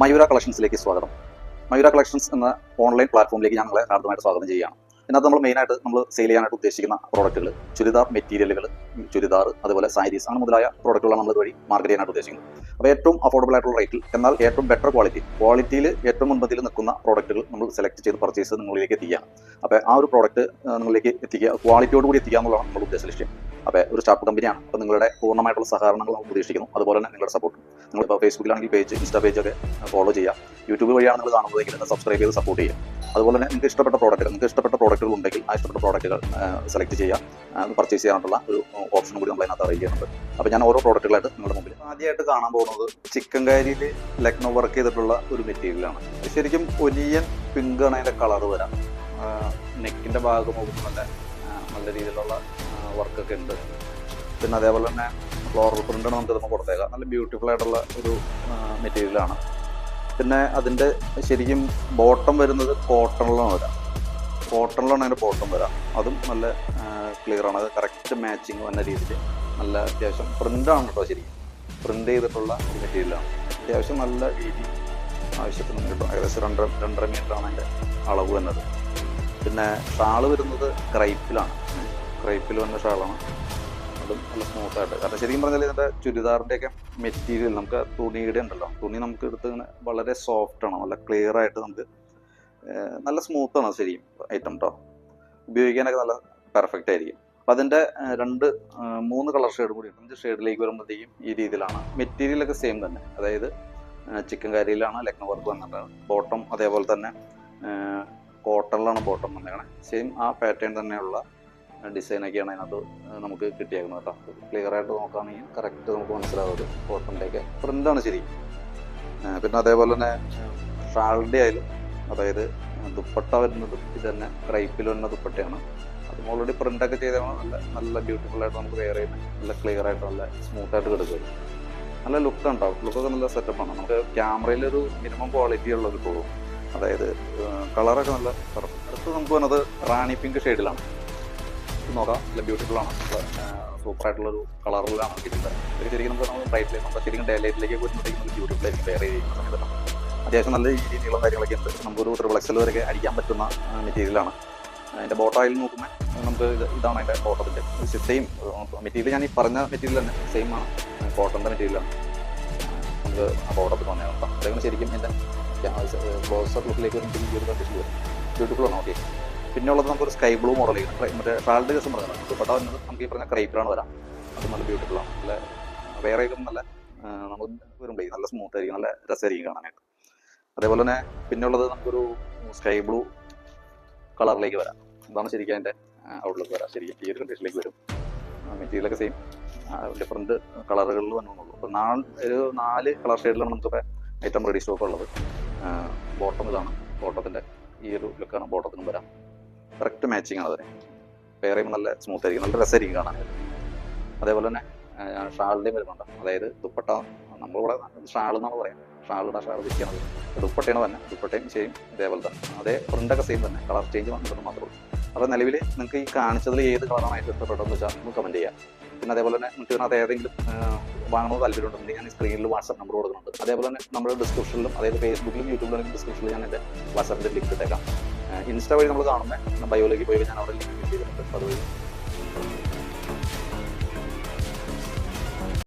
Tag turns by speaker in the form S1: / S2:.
S1: മയൂര കളക്ഷൻസിലേക്ക് സ്വാഗതം. മയൂര കളക്ഷൻസ് എന്ന ഓൺലൈൻ പ്ലാറ്റ്ഫോമിലേക്ക് ഞങ്ങളെ ഹാർദമായിട്ട് സ്വാഗതം ചെയ്യുകയാണ്. ഇതിനകത്ത് നമ്മൾ മെയിനായിട്ട് നമ്മൾ സെയിൽ ചെയ്യാനായിട്ട് ഉദ്ദേശിക്കുന്ന പ്രോഡക്റ്റുകൾ ചുരിദാർ മെറ്റീരിയലുകൾ ചുരിദാർ അതുപോലെ സാരീസ് അങ്ങനെ മുതലായ പ്രോഡക്റ്റുകളാണ് നമ്മൾ ഇതുവഴി മാർക്കറ്റ് ചെയ്യാനായിട്ട് ഉദ്ദേശിക്കുന്നത്. അപ്പോൾ ഏറ്റവും അഫോർഡബിൾ ആയിട്ടുള്ള റേറ്റിൽ എന്നാൽ ഏറ്റവും ബെറ്റർ ക്വാളിറ്റി ക്വാളിറ്റിയിൽ ഏറ്റവും മുൻപതിൽ നിൽക്കുന്ന പ്രോഡക്റ്റുകൾ നമ്മൾ സെലക്ട് ചെയ്ത് പർച്ചേസ് നിങ്ങളിലേക്ക് എത്തിക്കുകയാണ്. അപ്പോൾ ആ ഒരു പ്രോഡക്റ്റ് നിങ്ങളിലേക്ക് എത്തിക്കുക ക്വാളിറ്റിയോട് കൂടി എത്തിക്കുക എന്നുള്ളതാണ് നമ്മുടെ ഉദ്ദേശ ലക്ഷ്യം. അപ്പോൾ ഒരു സ്റ്റാർട്ട് കമ്പനിയാണ് അപ്പോൾ നിങ്ങളുടെ പൂർണമായിട്ടുള്ള സഹകരണങ്ങൾ നമ്മൾ പ്രതീക്ഷിക്കുന്നു അതുപോലെ തന്നെ നിങ്ങളുടെ സപ്പോർട്ട് നിങ്ങളിപ്പോൾ ഫേസ്ബുക്കിലാണെങ്കിൽ പേജ് ഇൻസ്റ്റാ പേജ് ഒക്കെ ഫോളോ ചെയ്യാം. യൂട്യൂബ് വഴിയാണ് നിങ്ങൾ കാണുന്നതെങ്കിൽ സബ്സ്ക്രൈബ് ചെയ്ത് സപ്പോർട്ട് ചെയ്യുക അതുപോലെ തന്നെ നിങ്ങൾക്ക് ഇഷ്ടപ്പെട്ട പ്രോഡക്റ്റ് നിങ്ങൾക്ക് ഇഷ്ടപ്പെട്ട പ്രോഡക്റ്റുകൾ ഉണ്ടെങ്കിൽ ആ ഇഷ്ടപ്പെട്ട പ്രോഡക്റ്റുകൾ സെലക്ട് ചെയ്യുക പർച്ചേസ് ചെയ്യാനുള്ള ഒരു ഓപ്ഷൻ കൂടി നമ്മൾ അതിനകത്ത് അറിയിച്ച് ചെയ്യുന്നുണ്ട്. അപ്പോൾ ഞാൻ ഓരോ പ്രോഡക്റ്റുകളായിട്ട് നിങ്ങളുടെ മുമ്പിൽ. ആദ്യമായിട്ട് കാണാൻ പോകുന്നത് ചിക്കൻ കാരിയിൽ ലക്നൗ വർക്ക് ചെയ്തിട്ടുള്ള ഒരു മെറ്റീരിയലാണ് ശരിക്കും ഒനിയൻ പിങ്ക് ആണ് അതിന്റെ കളർ വരാം. നെക്കിന്റെ ഭാഗം നോക്കുമ്പോൾ നല്ല നല്ല രീതിയിലുള്ള വർക്കൊക്കെ ഉണ്ട്. പിന്നെ അതേപോലെ തന്നെ ഫ്ലോറൽ പ്രിന്റാണ് നമുക്ക് നമ്മൾ കൊടുത്തേക്കാം. നല്ല ബ്യൂട്ടിഫുൾ ആയിട്ടുള്ള ഒരു മെറ്റീരിയലാണ് പിന്നെ അതിന്റെ ശരിക്കും ബോട്ടം വരുന്നത് കോട്ടണിലാണ് വരാം. കോട്ടണിലാണ് അതിന്റെ ബോട്ടം വരാം. അതും നല്ല ക്ലിയർ ആണ്. അത് കറക്റ്റ് മാച്ചിങ് വന്ന രീതിയിൽ നല്ല അത്യാവശ്യം പ്രിന്റാണ് കേട്ടോ ശരിക്കും. പ്രിന്റ് ചെയ്തിട്ടുള്ള മെറ്റീരിയലാണ് അത്യാവശ്യം നല്ല രീതി ആവശ്യത്തിന് കിട്ടും ഏകദേശം രണ്ടര രണ്ടര മീറ്ററാണ് അതിന്റെ അളവ് വന്നത് പിന്നെ ഷാൾ വരുന്നത് ക്രൈപ്പിലാണ് ക്രൈപ്പിൽ വന്ന ഷാളാണ്. അതും നല്ല സ്മൂത്ത് ആയിട്ട്. കാരണം ശരിക്കും പറഞ്ഞാൽ ഇതിന്റെ ചുരിദാറിന്റെയൊക്കെ മെറ്റീരിയൽ നമുക്ക് തുണിയുടെ ഉണ്ടല്ലോ. തുണി നമുക്ക് എടുത്ത് ഇങ്ങനെ വളരെ സോഫ്റ്റ് ആണ്. നല്ല ക്ലിയർ ആയിട്ട് നമുക്ക് നല്ല സ്മൂത്താണ് ശരിക്കും ഐറ്റം കേട്ടോ ഉപയോഗിക്കാനൊക്കെ നല്ല പെർഫെക്റ്റ് ആയിരിക്കും. അപ്പം അതിന്റെ രണ്ട് മൂന്ന് കളർ ഷെയ്ഡ് കൂടി ഉണ്ട്. അഞ്ച് ഷെയ്ഡിലേക്ക് വരുമ്പോഴത്തേക്കും ഈ രീതിയിലാണ്. മെറ്റീരിയലൊക്കെ സെയിം തന്നെ. അതായത് ചിക്കൻ കാരിയിലാണ് ലക്നൗ വർക്ക് വന്നിട്ട്. ബോട്ടം അതേപോലെ തന്നെ കോട്ടണിലാണ് ബോട്ടം വന്നേക്കണേ. സെയിം ആ പാറ്റേൺ തന്നെയുള്ള ഡിസൈനൊക്കെയാണ് അതിനകത്ത് നമുക്ക് കിട്ടിയേക്കുന്നത് കേട്ടോ. ക്ലിയർ ആയിട്ട് നോക്കുകയാണെങ്കിൽ കറക്റ്റ് നമുക്ക് മനസ്സിലാവും കോട്ടണിന്റെയൊക്കെ പ്രിന്റാണ് ശരി. പിന്നെ അതേപോലെ തന്നെ ഷാളിന്റെ ആയാലും അതായത് ദുപ്പട്ട വരുന്നത് ഇത് തന്നെ ക്രൈപ്പിൽ വരുന്ന ദുപ്പട്ടയാണ്. അതും ഓൾറെഡി പ്രിന്റൊക്കെ ചെയ്താണ് നല്ല നല്ല ബ്യൂട്ടിഫുൾ ആയിട്ട് നമുക്ക് വെയർ ചെയ്യുന്നത് നല്ല ക്ലിയർ ആയിട്ട് നല്ല സ്മൂത്ത് ആയിട്ട് കിടക്കും. നല്ല ലുക്ക് ഉണ്ടാവും ലുക്കൊക്കെ നല്ല സെറ്റപ്പാണ് നമുക്ക് ക്യാമറയിൽ ഒരു മിനിമം ക്വാളിറ്റി ഉള്ളത് പോകും അതായത് കളറൊക്കെ നല്ല അടുത്ത് നമുക്ക് വന്നത് റാണി പിങ്ക് ഷെയ്ഡിലാണ് നോക്കാം. നല്ല ബ്യൂട്ടിഫുൾ ആണ്. സൂപ്പർ ആയിട്ടുള്ള ഒരു കളറിലാണ് കിട്ടുന്നത് ഇത് ശരിക്കും നമുക്ക് നമ്മൾ ബ്രൈറ്റിലേക്ക് നമ്മൾ ശരിക്കും ഡേ ലൈറ്റിലേക്ക് വരുമ്പോഴത്തേക്കും നമുക്ക് ബ്യൂട്ടിഫുൾ ആയിരിക്കും വെയർ ചെയ്യുന്ന അത്യാവശ്യം നല്ല രീതിയിലുള്ള കാര്യങ്ങളൊക്കെ ഉണ്ട്. നമുക്കൊരു ട്രിപ്പിൾ എക്സൽ വരെയൊക്കെ അടിക്കാൻ പറ്റുന്ന മെറ്റീരിയലാണ് അതിന്റെ ബോട്ടോയിൽ നോക്കുമ്പോൾ നമുക്ക് ഇത് ഇതാണ് അതിന്റെ ബോട്ടത്തിന്റെ സെയിം മെറ്റീരിയൽ ഞാൻ ഈ പറഞ്ഞ മെറ്റീരിയൽ തന്നെ സെയിം ആണ്. കോട്ടന്റെ മെറ്റീരിയലാണ് നമുക്ക് ആ ബോട്ടത്തിൽ വന്നേ നോക്കാം. അതേപോലെ ശരിക്കും എന്റെ ബ്ലൗസർ ലുക്കിലേക്ക് വരുമ്പോൾ ഈ ഒരു കണ്ടീഷൻ വരും. ബ്യൂട്ടിഫുൾ ആണ് ഓക്കെ പിന്നെ ഉള്ളത് നമുക്കൊരു സ്കൈ ബ്ലൂ മോഡൽ മറ്റേ ഷാൾഡ് കസം പറഞ്ഞു ദുപ്പട്ട വരുന്നത് നമുക്ക് ഈ പറഞ്ഞ ക്രൈപ്പിലാണ് വരാം. അത് നല്ല ബ്യൂട്ടിഫുൾ ആണ്. നല്ല വേറെ നല്ല നമുക്ക് വരുമ്പോഴേ നല്ല സ്മൂത്ത് ആയിരിക്കും. നല്ല രസമായിരിക്കും കാണാനായിട്ട്. അതേപോലെ തന്നെ പിന്നെ ഉള്ളത് നമുക്കൊരു സ്കൈ ബ്ലൂ കളറിലേക്ക് വരാം. അതാണ് ശരിക്കും അതിന്റെ ഔട്ട്ലുക്ക് വരാം. ശരിക്കും ഈ ഒരു കണ്ടീഷനിലേക്ക് വരും. മെറ്റീരിയലൊക്കെ സെയിം ഡിഫറെന്റ് കളറുകളിൽ വന്നുള്ളൂ അപ്പോൾ നാല് ഒരു നാല് കളർ ഷെയ്ഡിലാണ് നമുക്കിപ്പോൾ ഐറ്റം റെഡി സ്റ്റോക്ക് ഉള്ളത്. ബോട്ടം ഇതാണ്. ബോട്ടത്തിന്റെ ഈ ഒരു ലുക്കാണ് ബോട്ടത്തിനും വരാം. കറക്റ്റ് മാച്ചിങ് ആണ് അതിന് പെയർ നല്ല സ്മൂത്ത് ആയിരിക്കും. നല്ല രസമായിരിക്കും കാണാൻ. അതേപോലെ തന്നെ ഷാളിന്റെയും വരുന്നുണ്ട് അതായത് ദുപ്പട്ട നമ്മളിവിടെ ഷാൾ എന്നാണ് പറയാം ഷാളിടാ ഷാൾ വിൽക്കുന്നത് ദുപ്പട്ടയാണ് തന്നെ. ദുപ്പട്ടയും ചെയ്യും ഇതേപോലെ തന്നെ. അതേ പ്രിന്റൊക്കെ സെയിം തന്നെ. കളർ ചേഞ്ച് വന്നിട്ട് മാത്രമേ ഉള്ളൂ. അപ്പോൾ നിലവിൽ നിങ്ങൾക്ക് ഈ കാണിച്ചതിൽ ഏത് കളറാണ് ഇഷ്ടപ്പെട്ടതെന്ന് വെച്ചാൽ നമുക്ക് കമന്റ് ചെയ്യാം. പിന്നെ അതേപോലെ തന്നെ നിങ്ങൾക്ക് ഇതിനകത്ത് ഏതെങ്കിലും വാങ്ങണമെന്ന് താല്പര്യമുണ്ടെങ്കിൽ ഞാൻ സ്ക്രീനിൽ വാട്സപ്പ് നമ്പർ കൊടുക്കുന്നുണ്ട്. അതേപോലെ തന്നെ നമ്മുടെ ഡിസ്ക്രിപ്ഷനിലും അതായത് ഫേസ്ബുക്കിലും യൂട്യൂബിലും ഡിസ്ക്രിപ്ഷനിൽ ഞാൻ എന്റെ വാട്സാപ്പിന്റെ ലിങ്ക് ഇട്ടേക്കാം. ഇൻസ്റ്റ വഴി നമ്മൾ കാണുന്നത് ബയോളജി പോയി ഞാൻ അവിടെ ലിങ്ക് ചെയ്തിട്ടുണ്ട്. അതുവഴി